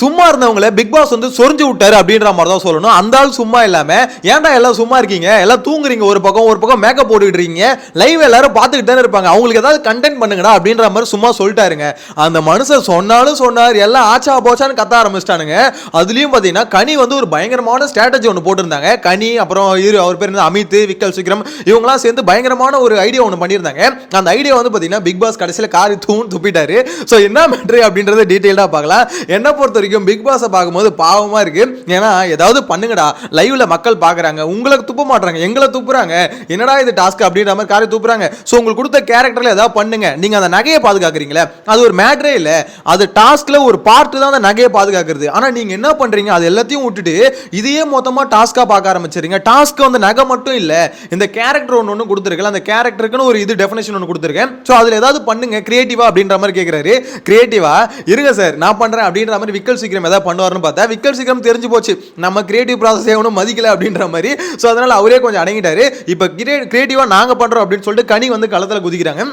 சும்மா இருந்தவங்கள big pass வந்து சொரிஞ்சு விட்டாரு அப்படின்ற மாதிரி தான் சொல்லணும். அந்த ஆள் சும்மா இல்லாம ஏன்டா எல்லாம் சும்மா இருக்கீங்க? எல்லாம் தூங்குறீங்க ஒரு பக்கம் ஒரு பக்கம் மேக்கப் போட்டுக்கிட்டு இருக்கீங்க. லைவ் எல்லாரும் பார்த்துக்கிட்டு தானே இருப்பாங்க. அவங்களுக்கு ஏதாவது கண்டென்ட் பண்ணுங்கடா அப்படின்ற மாதிரி சும்மா சொல்லிட்டாருங்க. அந்த மனுஷன் சொன்னாலும் சொன்னார். எல்லாம் ஆச்சா போச்சான்னு கத்த ஆரம்பிச்சிட்டானுங்க. அதுலயும் பாத்தீங்கன்னா கனி வந்து ஒரு பயங்கரமான ஸ்ட்ராட்டஜி ஒன்று போட்டிருந்தாங்க. கனி அப்புறம் இரு அவர் பேர் அமித் விக்கல் சிக்ரம் இவங்கலாம் சேர்ந்து பயங்கரமான ஒரு ஐடியா ஒன்று பண்ணியிருந்தாங்க. அந்த ஐடியா வந்து பாத்தீங்கன்னா பிக் பாஸ் கடைசியில் காரி தூண் துப்பிட்டாரு. ஸோ என்ன மேட்ரு அப்படின்றத டீட்டெயில்டாக பார்க்கலாம். என்ன பொறுத்த வரைக்கும் பிக் பாஸை பார்க்கும்போது பாவமா இருக்கு. ஏன்னா ஏதாவது பண்ணுங்கடா. லைவ்ல மக்கள் பார்க்குறாங்க. உங்களை துப்ப மாட்டுறாங்க எங்களை துப்புறாங்க. என்னடா இது டாஸ்க் அப்படின்ற மாதிரி காரை துப்புறாங்க. ஸோ உங்களுக்கு கொடுத்த கேரக்டரில் ஏதாவது பண்ணுங்க. நீங்க அந்த நகையை பாதுகாக்கிறீங்களே? அது ஒரு மேட்ரே இல்லை. அது டாஸ்க்ல ஒரு பார்ட் தான் அந்த நகையை பாதுகாக்கிறது. ஆனால் நீங்க என்ன பண்றீங்க? அது எல்லாத்தையும் விட்டுட்டு இதையே மொத்தமாக டாஸ்க்காக பார்க்க ஆரம்பிச்சிருங்க டாஸ்க் வந்து நகை மட்டும் இல்லை. இந்த கேரக்டர் ஒன்று ஒன்று கொடுத்துருக்கல அந்த கேரக்டருக்குன்னு ஒரு இது டெஃபினேஷன் ஒன்று கொடுத்துருக்கேன். ஸோ அதில் ஏதாவது பண்ணுங்க. கிரியேட்டிவா அப்படின்ற மாதிரி கேட்குறாரு கிரியேட்டிவா இருங்க சார் நான் பண்றேன் அப்படின்ற மாதிரி விக்கல் சீக்கிரம் ஏதாவது பண்ணுவார்னு பார்த்தா விக்கல் சீக்கிரம் தெரிஞ்சு போச்சு. நம்ம கிரியேட்டிவ் ப்ராசஸ் ஒன்றும் மதிக்கல அப்படின்ற மாதிரி. ஸோ அதனால் அவரே கொஞ்சம் அடங்கிட்டாரு. இப்போ க்ரியேட்டிவாக நாங்கள் பண்ணுறோம் அப்படின்னு சொல்லிட்டு கனி வந்து களத்தில் குதிக்கிறாங்க.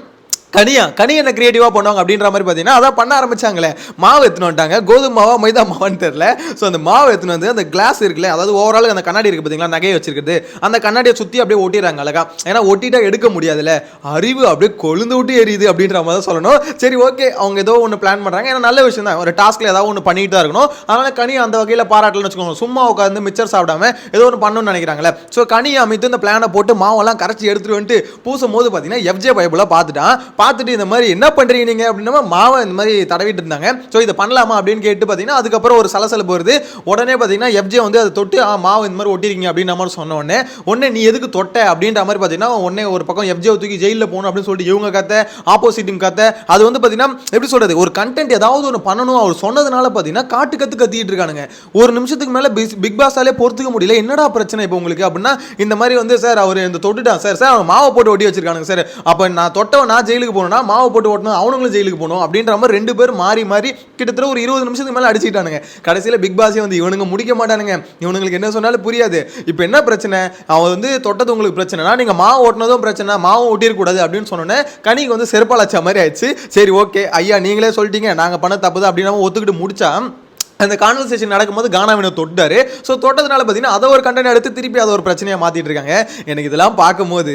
கனியா கனி என்ன கிரியேட்டிவாக பண்ணுவாங்க அப்படின்ற மாதிரி பார்த்தீங்கன்னா அதான் பண்ண ஆரம்பிச்சாங்களே. மாவு எடுத்துன்னு வந்துட்டாங்க. கோதுமை மாவா மைதா மாவான்னு தெரில ஸோ அந்த மாவு எடுத்துன்னு வந்து அந்த கிளாஸ் இருக்குல்ல அதாவது ஓவரால் அந்த கண்ணாடி இருக்கு பார்த்தீங்களா நகையை வச்சிருக்குது அந்த கண்ணாடியை சுற்றி அப்படியே ஒட்டிடுறாங்க அழகா. ஏன்னா ஒட்டிட்டா எடுக்க முடியாதுல்ல. அறிவு அப்படியே கொழுந்து விட்டு எரியுது அப்படின்ற மாதிரி தான் சொல்லணும். சரி ஓகே அவங்க ஏதோ ஒன்று பிளான் பண்ணுறாங்க ஏன்னா நல்ல விஷயம் தான். ஒரு டாஸ்க்கில் ஏதாவது ஒன்று பண்ணிட்டு தான் இருக்கணும். அதனால கனி அந்த வகையில் பாராட்டலன்னு வச்சுக்கோங்க. சும்மா உட்காந்து மிச்சர் சாப்பிடாம ஏதோ ஒன்று பண்ணணும்னு நினைக்கிறாங்களே ஸோ கனி அமைத்து இந்த பிளானை போட்டு மாவெல்லாம் கரைச்சி எடுத்துட்டு வந்துட்டு பூசும் போது பார்த்தீங்கன்னா எஃப்ஜே பைபிளாக பார்த்துட்டான். பார்த்துட்டு இந்த மாதிரி என்ன பண்ணுறீங்க நீங்கள் அப்படின்னா மாவை இந்த மாதிரி தடவிட்டு இருந்தாங்க. ஸோ இதை பண்ணலாமா அப்படின்னு கேட்டு பார்த்தீங்கன்னா அதுக்கப்புறம் ஒரு சலசலப்பு வருது. உடனே பார்த்தீங்கன்னா எஃப்ஜே வந்து அதை தொட்டு ஆ மாவு இந்த மாதிரி ஒட்டிருக்கீங்க அப்படின்ற மாதிரி சொன்ன உடனே உடனே நீ எதுக்கு தொட்ட? அப்படின்ற மாதிரி பார்த்தீங்கன்னா உடனே ஒரு பக்கம் எஃப்ஜே தூக்கி ஜெயிலில் போகணும் அப்படின்னு சொல்லிட்டு இவங்க கத்தை ஆப்போசிட்டும் கத்தை அது வந்து பார்த்தீங்கன்னா எப்படி சொல்கிறது ஒரு கண்டென்ட் ஏதாவது ஒன்று பண்ணணும். அவர் சொன்னதுனால பார்த்தீங்கன்னா காட்டு கத்து கத்திக்கிட்டு இருக்கானுங்க. ஒரு நிமிஷத்துக்கு மேலே பிக் பாஸாலே பொறுத்துக்க முடியல. என்னடா பிரச்சனை இப்போ உங்களுக்கு அப்படின்னா இந்த மாதிரி வந்து சார் அவர் இந்த தொட்டுட்டான் சார் சார் அவன் மாவை போட்டு ஒட்டி வச்சிருக்கானுங்க சார். அப்போ நான் தொட்டவன் நான் ஜெயிலுக்கு போகணும்னா மாவு போட்டு ஓட்டணும் அவனுங்களும் ஜெயிலுக்கு போகணும் அப்படின்ற மாதிரி ரெண்டு பேரும் மாறி மாறி கிட்டத்தட்ட ஒரு இருபது நிமிஷத்துக்கு மேலே அடிச்சுட்டானுங்க கடைசியில் பிக் பாஸே வந்து இவனுங்க முடிக்க மாட்டானுங்க. இவனுங்களுக்கு என்ன சொன்னாலும் புரியாது. இப்போ என்ன பிரச்சனை? அவன் வந்து தொட்டது உங்களுக்கு பிரச்சனைனா நீங்கள் மாவு ஓட்டினதும் பிரச்சனை மாவும் ஒட்டிடக்கூடாது அப்படின்னு சொன்னோன்னே கனிக்கு வந்து செருப்பால் அச்சா மாதிரி ஆயிடுச்சு. சரி ஓகே ஐயா நீங்களே சொல்லிட்டீங்க. நாங்கள் பண்ண தப்பு தான் அப்படின்னு அவன் ஒத்துக்கிட்டு முடிச்சா அந்த கான்வர்சேஷன் நடக்கும்போது கானாவினை தொட்டாரு. ஸோ தொட்டதுனால பார்த்தீங்கன்னா அதை ஒரு கண்டனம் எடுத்து திருப்பி அதை ஒரு பிரச்சனையாக மாற்றிட்டு இருக்காங்க. எனக்கு இதெல்லாம் பார்க்கும்போது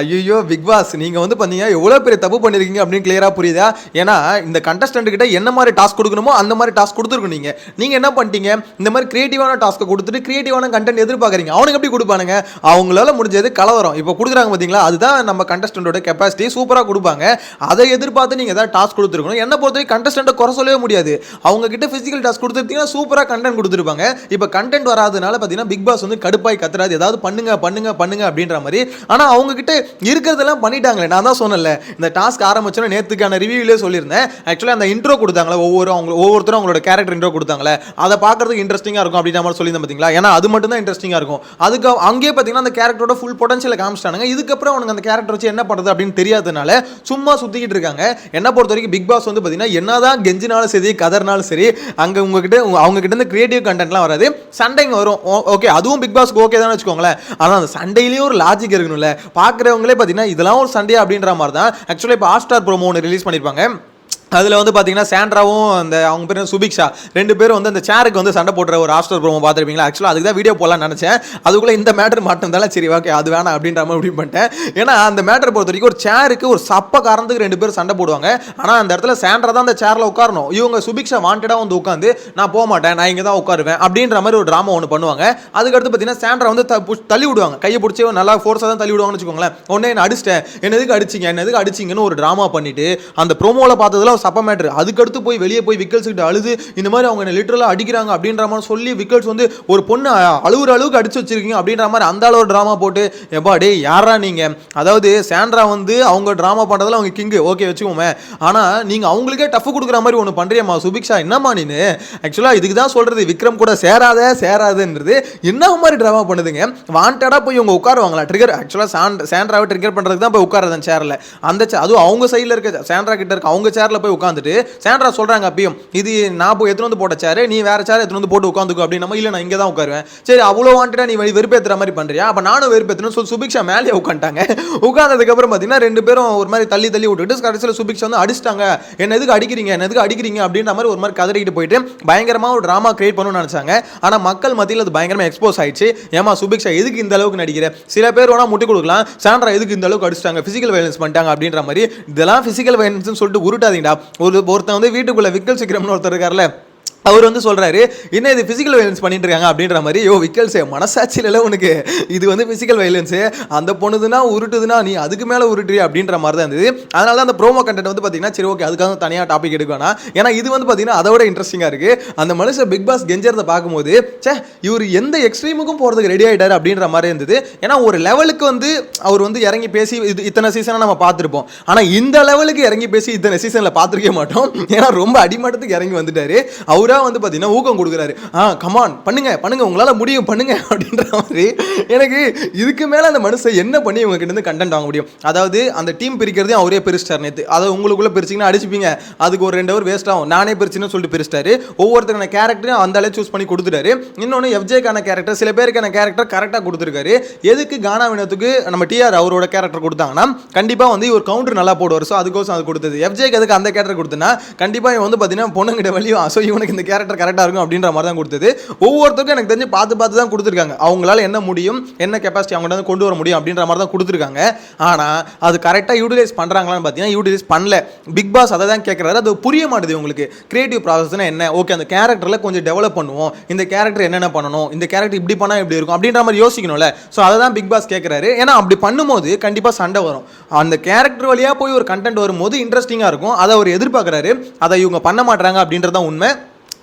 ஐயோ பிக் பாஸ் நீங்கள் வந்து பார்த்தீங்கன்னா எவ்வளோ பெரிய தப்பு பண்ணியிருக்கீங்க அப்படின்னு கிளியராக புரியுதா? ஏன்னா இந்த contestant கிட்ட என்ன மாதிரி டாஸ்க் கொடுக்கணுமோ அந்த மாதிரி டாஸ்க் கொடுத்துருக்கணும் நீங்கள் நீங்கள் என்ன பண்ணிட்டீங்க? இந்த மாதிரி கிரியேட்டிவான டாஸ்க்கை கொடுத்துட்டு கிரியேட்டிவான கண்டென்ட் எதிர்பார்க்குறீங்க. அவனுக்கு எப்படி கொடுப்பானுங்க? அவங்களால முடிஞ்சது கலவரம். இப்போ கொடுக்குறாங்க பார்த்தீங்களா? அதுதான் நம்ம கண்டஸ்டண்டோட கெப்பாசிட்டி சூப்பராக கொடுப்பாங்க. அதை எதிர்பார்த்து நீங்கள் ஏதாவது டாஸ்க் கொடுத்துருக்கணும். என்ன பொறுத்தவரைக்கும் கண்டஸ்டண்ட்டை குறை சொல்லவே முடியாது. அவங்க கிட்ட ஃபிசிக்கல் டாஸ்க் கொடுத்துருத்தீங்கன்னா சூப்பராக கண்டென்ட் கொடுத்துருப்பாங்க. இப்போ கண்டென்ட் வராதனால பார்த்தீங்கன்னா பிக் பாஸ் வந்து கடுப்பாய் கத்துறாது ஏதாவது பண்ணுங்க பண்ணுங்க பண்ணுங்க அப்படின்ற மாதிரி. ஆனால் அவங்க கிட்ட இருக்கிறதெல்லாம் பண்ணிட்டாங்களே. நான் தான் சொன்னல இந்த டாஸ்க் ஆரம்பிச்சோன்னா நேற்றுக்கான ரிவியூலேயே சொல்லியிருந்தேன். ஆக்சுவலாக அந்த இன்ட்ரோ கொடுத்தாங்களே ஒவ்வொரு அவங்க ஒவ்வொருத்தரும் அவங்களோட கேரக்டர் இன்ட்ரோ கொடுத்தாங்களே. அதை பார்க்கறதுக்கு இன்ட்ரெஸ்டிங்காக இருக்கும் அப்படின்ற மாதிரி சொல்லியிருந்தேன் பார்த்தீங்களா ஏன்னா அது மட்டும் தான் இன்ட்ரெஸ்டிங்காக இருக்கும். அதுக்கு அங்கேயே பார்த்தீங்கன்னா அந்த கேரக்டரோட ஃபுல் பொட்டன்ஷியலை காமிச்சிட்டானுங்க. இதுக்கப்புறம் அவனுக்கு அந்த கேரக்டர் வச்சு என்ன பண்ணுறது அப்படின்னு தெரியாதனால சும்மா சுற்றிக்கிட்டு இருக்காங்க. என்ன பொறுத்த வரைக்கும் பிக் பாஸ் வந்து பார்த்தீங்கன்னா என்னதான் கெஞ்சினாலும் சரி கதர்னாலும் சரி அங்கே உங்கள் உங்க- அவங்க கிட்ட இருந்து கிரியேட்டிவ் கண்டென்ட்லாம் வராது. சண்டைங்க வரும். ஓகே அதுவும் பிக் பாஸ்க்கு ஓகே தான் வச்சுக்கோங்களேன். ஆனால் அந்த சண்டையிலேயும் ஒரு லாஜிக் இருக்கணும்ல. பார்க்குறவங்களே பார்த்தீங்கன்னா இதெல்லாம் ஒரு சண்டே அப்படின்ற மாதிரி தான் ஆக்சுவலாக இப்போ ஹாட்ஸ்டார் ப்ரோமோ ஒன்று ரிலீஸ் பண்ணியிருப்பாங்க அதில் வந்து பார்த்தீங்கன்னா சாண்ட்ராவும் அந்த அவங்க பேர் சுபிக்ஷா. ரெண்டு பேரும் வந்து அந்த சேருக்கு வந்து சண்டை போடுற ஒரு ஹாஸ்டல் ப்ரோமோ பார்த்துருப்பீங்களா? ஆக்சுவலாக அதுக்கு தான் வீடியோ போடலாம்னு நினச்சேன். அதுக்குள்ளே இந்த மேட்டர் மாட்டிருந்தாலும் சரி ஓகே அது வேணாம் அப்படின்ற மாதிரி முடிவு பண்ணிட்டேன். ஏன்னா அந்த மேட்டர் பொறுத்த வரைக்கும் ஒரு சேருக்கு ஒரு சப்ப காரணத்துக்கு ரெண்டு பேரும் சண்டை போடுவாங்க. ஆனால் அந்த இடத்துல சாண்ட்ரா தான் அந்த சேரில் உட்காரணும். இவங்க சுபிக்ஷா வாண்டடாக வந்து உட்காந்து நான் போக மாட்டேன் நான் இங்கே தான் உட்காருவேன் அப்படின்ற மாதிரி ஒரு ட்ராமா ஒன்று பண்ணுவாங்க. அதுக்கடுத்து பார்த்தீங்கன்னா சாண்ட்ரா வந்து தள்ளி விடுவாங்க. கையை பிடிச்சி நல்லா ஃபோர்ஸாக தான் தள்ளி விடுவாங்கன்னு வச்சுக்கோங்களேன். உடனே என்ன அடிச்சிட்டேன்? என்ன எதுக்கு அடிச்சிங்க? என்ன எதுக்கு அடிச்சிங்கன்னு ஒரு ட்ராமா பண்ணிட்டு அந்த ப்ரோமோவில் பார்த்ததுல ஒரு சப்ப மேட்ரு அதுக்கடுத்து போய் வெளியே போய் விக்கல்ஸ் கிட்ட அழுது இந்த மாதிரி அவங்க என்ன லிட்டரலாக அடிக்கிறாங்க அப்படின்ற மாதிரி சொல்லி விக்கல்ஸ் வந்து ஒரு பொண்ணு அழுகுற அளவுக்கு அடிச்சு வச்சிருக்கீங்க அப்படின்ற மாதிரி அந்த அளவு ட்ராமா போட்டு எப்பா டே யாரா நீங்க? அதாவது சாண்ட்ரா வந்து அவங்க ட்ராமா பண்ணுறதுல அவங்க கிங்கு ஓகே வச்சுக்கோமே. ஆனா நீங்க அவங்களுக்கே டஃப் கொடுக்குற மாதிரி ஒன்று பண்ணுறியம்மா சுபிக்ஷா. என்னம்மா நீனு? ஆக்சுவலா இதுக்கு தான் சொல்றது விக்ரம் கூட சேராத சேராதுன்றது. என்ன மாதிரி ட்ராமா பண்ணுதுங்க? வாண்டடாக போய் இவங்க உட்காருவாங்களா? ட்ரிகர் ஆக்சுவலா சாண்ட் சாண்ட்ராவை ட்ரிகர் பண்ணுறதுக்கு தான் போய் உட்காரது சேரில் அந்த அதுவும் அவங்க சைடில் இருக்க சாண்ட்ரா கிட்ட இருக்க அவங்க சேரில் போய் உட்காந்துட்டு சாண்ட்ரா சொல்றாங்க அப்பயும் இது நான் போய் எடுத்துகிட்டு வந்து போட்ட சேரு நீ வேறு சேர் எடுத்துகிட்டு வந்து போட்டு உட்காந்துக்கோ அப்படின்னு இல்லை நான் இங்கே தான் உட்காருவேன். சரி அவ்வளோ வாண்டிட்டா நீ வெறுப்பேற்றுற மாதிரி பண்ணுறியா அப்போ நானும் வெறுப்பேத்தணும் சொல்லி சுபிக்ஷா மேலேயே உட்காந்துட்டாங்க. உட்காந்ததுக்கப்புறம் பார்த்தீங்கன்னா ரெண்டு பேரும் ஒரு மாதிரி தள்ளி தள்ளி விட்டுட்டு கடைசியில் சுபிக்ஷா வந்து அடிச்சிட்டாங்க. என்ன எதுக்கு அடிக்கிறீங்க? என்ன எதுக்கு அடிக்கிறீங்க? அப்படின்ற மாதிரி ஒரு மாதிரி கதறிக்கிட்டு போயிட்டு பயங்கரமாக ஒரு ட்ராமா கிரியேட் பண்ணணும்னு நினச்சாங்க. ஆனால் மக்கள் மத்தியில் அது பயங்கரமாக எக்ஸ்போஸ் ஆயிடுச்சு. ஏமா சுபிக்ஷா எதுக்கு இந்த அளவுக்கு நடிக்கிற? சில பேர் வேணால் முட்டி கொடுக்கலாம். சாண்ட்ரா எதுக்கு இந்த அளவுக்கு அடிச்சிட்டாங்க? ஃபிசிக்கல் வயலன்ஸ் பண்ணிட்டாங்க அப்படின்ற மாதிரி இதெல்லாம் ஃபிசிக்கல் வயலன்ஸ்னு சொல்லிட்டு உருட்டாதீங்கடா. ஒரு ஒருத்தன் வந்து வீட்டுக்குள்ள விக்கல் சிக்கிரம்னு ஒருத்தர் இருக்கார்ல அவர் வந்து சொல்கிறாரு என்ன இது ஃபிசிக்கல் வயலன்ஸ் பண்ணிட்டு இருக்காங்க அப்படின்ற மாதிரி யோ விக்கல்ஸே மனசாட்சியில உனக்கு இது வந்து ஃபிசிக்கல் வயலன்ஸு அந்த பொண்ணுதுன்னா உருட்டுதுன்னா நீ அதுக்கு மேலே உருட்டுறி அப்படின்ற மாதிரி தான் இருந்தது. அதனால தான் அந்த ப்ரோமோ கண்டென்ட் வந்து பார்த்தீங்கன்னா சரி ஓகே அதுக்காக தனியாக டாபிக் எடுக்க ஏன்னா இது வந்து பார்த்தீங்கன்னா அதோட இன்ட்ரெஸ்டிங்காக இருக்கு. அந்த மனுஷன் பிக் பாஸ் கெஞ்சறத பார்க்கும்போது ச்சே இவர் எந்த எக்ஸ்ட்ரீமுக்கும் போகிறதுக்கு ரெடி ஆகிட்டார் அப்படின்ற மாதிரி இருந்தது. ஏன்னா ஒரு லெவலுக்கு வந்து அவர் வந்து இறங்கி பேசி இது இத்தனை சீசனை நம்ம பார்த்துருப்போம் ஆனால் இந்த லெவலுக்கு இறங்கி பேசி இத்தனை சீசனில் பார்த்துருக்கே மாட்டோம். ஏன்னா ரொம்ப அடிமட்டத்துக்கு இறங்கி வந்துட்டார். வந்துட்டாரு அவரா வந்து பார்த்தீங்கன்னா ஊக்கம் கொடுக்குறாரு. ஆ கமான் பண்ணுங்க பண்ணுங்க உங்களால் முடியும் பண்ணுங்க அப்படின்ற மாதிரி. எனக்கு இதுக்கு மேலே அந்த மனுஷன் என்ன பண்ணி இவங்க கிட்ட இருந்து கண்டென்ட் வாங்க முடியும்? அதாவது அந்த டீம் பிரிக்கிறதே அவரே பிரிச்சிட்டார் நேற்று அதை உங்களுக்குள்ள பிரிச்சிங்கன்னா அடிச்சுப்பீங்க. அதுக்கு ஒரு ரெண்டு ஹவர் வேஸ்ட் ஆகும். நானே பிரிச்சுன்னு சொல்லிட்டு பிரிச்சிட்டாரு. ஒவ்வொருத்தருக்கான கேரக்டரையும் அந்த அளவு சூஸ் பண்ணி கொடுத்துட்டாரு. இன்னொன்று எஃப்ஜேக்கான கேரக்டர் சில பேருக்கான கேரக்டர் கரெக்டாக கொடுத்துருக்காரு. எதுக்கு கானா வினத்துக்கு நம்ம டிஆர் அவரோட கேரக்டர் கொடுத்தாங்கன்னா கண்டிப்பாக வந்து இவர் கவுண்டர் நல்லா போடுவார். ஸோ அதுக்கோசம் அது கொடுத்தது. எஃப்ஜேக்கு எதுக்கு அந்த கேரக்டர் கொடுத்தனா கண்டிப்பாக இவன் வந்து பார்த்தீங்கன்னா பொண்ணுங்கிட்ட வழியும் ஸோ இவனுக்கு இந்த கேரக்டர் கரெக்டாக இருக்கும் அப்படின்ற மாதிரி தான் கொடுத்தது. ஒவ்வொருத்தருக்கும் எனக்கு தெரிஞ்சு பார்த்து பார்த்து தான் கொடுத்துருக்காங்க. அவங்களால என்ன முடியும் என்ன கெப்பாசிட்டி அவங்க வந்து கொண்டு வர முடியும் அப்படின்ற மாதிரி தான் கொடுத்துருக்காங்க. ஆனால் அது கரெக்டாக யூட்டிலைஸ் பண்ணுறாங்களான்னு பார்த்தீங்கன்னா யூட்டிலைஸ் பண்ணல. பிக் பாஸ் அதை தான் கேட்குறாரு அது புரிய மாட்டுது உங்களுக்கு கிரியேட்டிவ் ப்ராசஸ்னா என்ன? ஓகே அந்த கேரக்டரில் கொஞ்சம் டெவலப் பண்ணுவோம். இந்த கேரக்டர் என்னென்ன பண்ணணும்? இந்த கேரக்டர் இப்படி பண்ணால் இப்படி இருக்கும்? அப்படின்ற மாதிரி யோசிக்கணும்ல. ஸோ அதை தான் பிக் பாஸ் கேட்குறாரு ஏன்னா அப்படி பண்ணும்போது கண்டிப்பாக சண்டை வரும். அந்த கேரக்டர் வழியாக போய் ஒரு கண்டென்ட் வரும்போது இன்ட்ரெஸ்டிங்காக இருக்கும். அதை அவர் எதிர்பார்க்குறாரு. அதை இவங்க பண்ண மாட்டாங்க அப்படின்றது தான் உண்மை.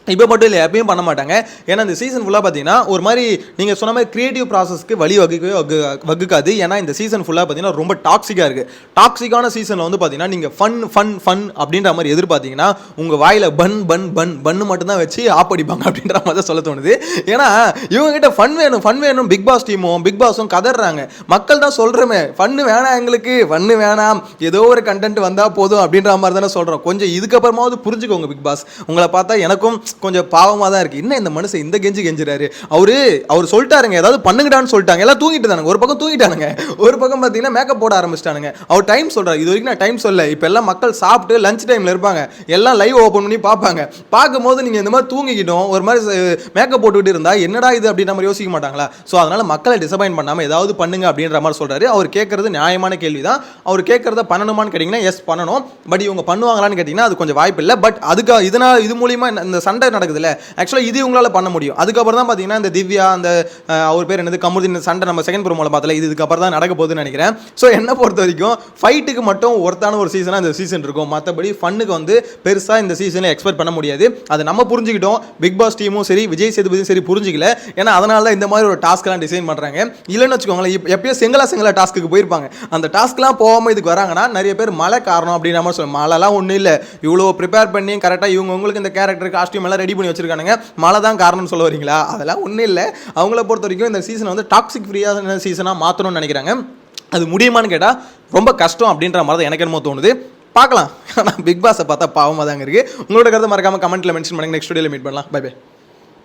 இப்போ மட்டும் இல்லை எப்பயும் பண்ண மாட்டாங்க. ஏன்னா இந்த சீசன் ஃபுல்லாக பார்த்தீங்கன்னா ஒரு மாதிரி நீங்கள் சொன்ன மாதிரி க்ரியேட்டிவ் ப்ராசஸ்க்கு வழி வகுக்கவே வகு வகுக்காது. ஏன்னா இந்த சீசன் ஃபுல்லாக பார்த்தீங்கன்னா ரொம்ப டாக்ஸிக்காக இருக்குது டாக்ஸிக்கான சீசனில் வந்து பார்த்தீங்கன்னா நீங்கள் ஃபன் ஃபன் ஃபன் அப்படின்ற மாதிரி எதிர்பார்த்தீங்கன்னா உங்கள் வாயில் பன் பன் பன் பன்னு மட்டும்தான் வச்சு ஆப் அடிப்பாங்க அப்படின்ற மாதிரி தான் சொல்ல தோணுது. ஏன்னா இவங்ககிட்ட ஃபன் வேணும் ஃபன் வேணும் பிக் பாஸ் டீமும் பிக் பாஸும் கதறாங்க மக்கள் தான் சொல்கிறோமே ஃபன்னு வேணாம் எங்களுக்கு ஃபன்னு வேணாம். ஏதோ ஒரு கண்டென்ட் வந்தால் போதும் அப்படின்ற மாதிரி தானே சொல்கிறோம் கொஞ்சம் இதுக்கப்புறமாவது புரிஞ்சுக்கோங்க பிக் பாஸ் உங்களை பார்த்தா எனக்கும் கொஞ்சம் பாவமாக தான் இருக்குது என்ன இந்த மனுஷன் இந்த கெஞ்சி கெஞ்சுறாரு? அவரு அவர் சொல்லிட்டாருங்க. ஏதாவது பண்ணுங்கடான்னு சொல்லிட்டாங்க. எல்லாம் தூங்கிட்டு தானுங்க. ஒரு பக்கம் தூங்கிட்டானுங்க. ஒரு பக்கம் பார்த்தீங்கன்னா மேக்கப் போட ஆரம்பிச்சிட்டானுங்க. அவர் டைம் சொல்கிறார் இது வரைக்கும் நான் டைம் சொல்ல இப்போ எல்லாம் மக்கள் சாப்பிட்டு லஞ்ச் டைமில் இருப்பாங்க. எல்லாம் லைவ் ஓப்பன் பண்ணி பார்ப்பாங்க. பார்க்கும்போது நீங்கள் இந்த மாதிரி தூங்கிக்கிட்டோம் ஒரு மாதிரி மேக்கப் போட்டுக்கிட்டு இருந்தால் என்னடா இது அப்படின்ற மாதிரி யோசிக்க மாட்டாங்களா? ஸோ அதனால் மக்களை டிசப்பாயின் பண்ணாமல் ஏதாவது பண்ணுங்க அப்படின்ற மாதிரி சொல்கிறாரு அவர் கேட்குறது நியாயமான கேள்வி தான் அவர் கேட்குறத பண்ணணுமான்னு கேட்டிங்கன்னா எஸ் பண்ணணும். பட் இவங்க பண்ணுவாங்களான்னு கேட்டிங்கன்னா அது கொஞ்சம் வாய்ப்பு இல்லை. பட் அதுக்கு இதனால் இது மூலியமாக இந்த- சண்டை சண்டை நடக்குதுல்ல? ஆக்சுவலாக இது உங்களால் பண்ண முடியும். அதுக்கப்புறம் தான் பார்த்தீங்கன்னா இந்த திவ்யா அந்த அவர் பேர் என்னது? கமுதின் சண்டை நம்ம செகண்ட் ப்ரோமோல பார்த்தல இது இதுக்கப்புறம் தான் நடக்க போகுதுன்னு நினைக்கிறேன். ஸோ என்ன பொறுத்த வரைக்கும் ஃபைட்டுக்கு மட்டும் ஒருத்தான ஒரு சீசனாக இந்த சீசன் இருக்கும். மற்றபடி ஃபன்னுக்கு வந்து பெருசாக இந்த சீசனில் எக்ஸ்பெக்ட் பண்ண முடியாது. அது நம்ம புரிஞ்சுக்கிட்டோம். பிக் பாஸ் டீமும் சரி விஜய் சேதுபதியும் சரி புரிஞ்சிக்கல. ஏன்னா அதனால தான் இந்த மாதிரி ஒரு டாஸ்க்லாம் டிசைன் பண்ணுறாங்க இல்லைன்னு வச்சுக்கோங்களேன் இப்போ எப்பயோ செங்கலா செங்கலா டாஸ்க்கு போயிருப்பாங்க. அந்த டாஸ்க்லாம் போகாமல் இதுக்கு வராங்கன்னா நிறைய பேர் மழை காரணம் அப்படின்ற மாதிரி சொல்லுவாங்க மழைலாம் ஒன்றும் இல்லை. இவ்வளோ ப்ரிப்பேர் பண்ணி கரெக்டாக இவங்க உங்களுக்கு இந்த கேரக்டர் காஸ்டியூம் நல்லா ரெடி பண்ணி வச்சிருக்கானுங்க. மழை தான் காரணம்னு சொல்ல வரீங்களா? அதெல்லாம் ஒன்றும் இல்லை. அவங்கள பொறுத்த வரைக்கும் இந்த சீசனை வந்து டாக்ஸிக் ஃப்ரீயான சீசனாக மாற்றணும்னு நினைக்கிறாங்க. அது முடியுமான்னு கேட்டால் ரொம்ப கஷ்டம் அப்படின்ற மாதிரி தான் எனக்கு என்னமோ தோணுது. பார்க்கலாம். ஆனால் பிக் பாஸை பார்த்தா பாவமாக தாங்க இருக்குது உங்களோட கருத்தை மறக்காமல் கமெண்ட்டில் மென்ஷன் பண்ணுங்க. நெக்ஸ்ட் வீடியோவில் மீட் பண்ணலாம். By by